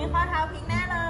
นี้ข้อเท้าพลิกแน่เลย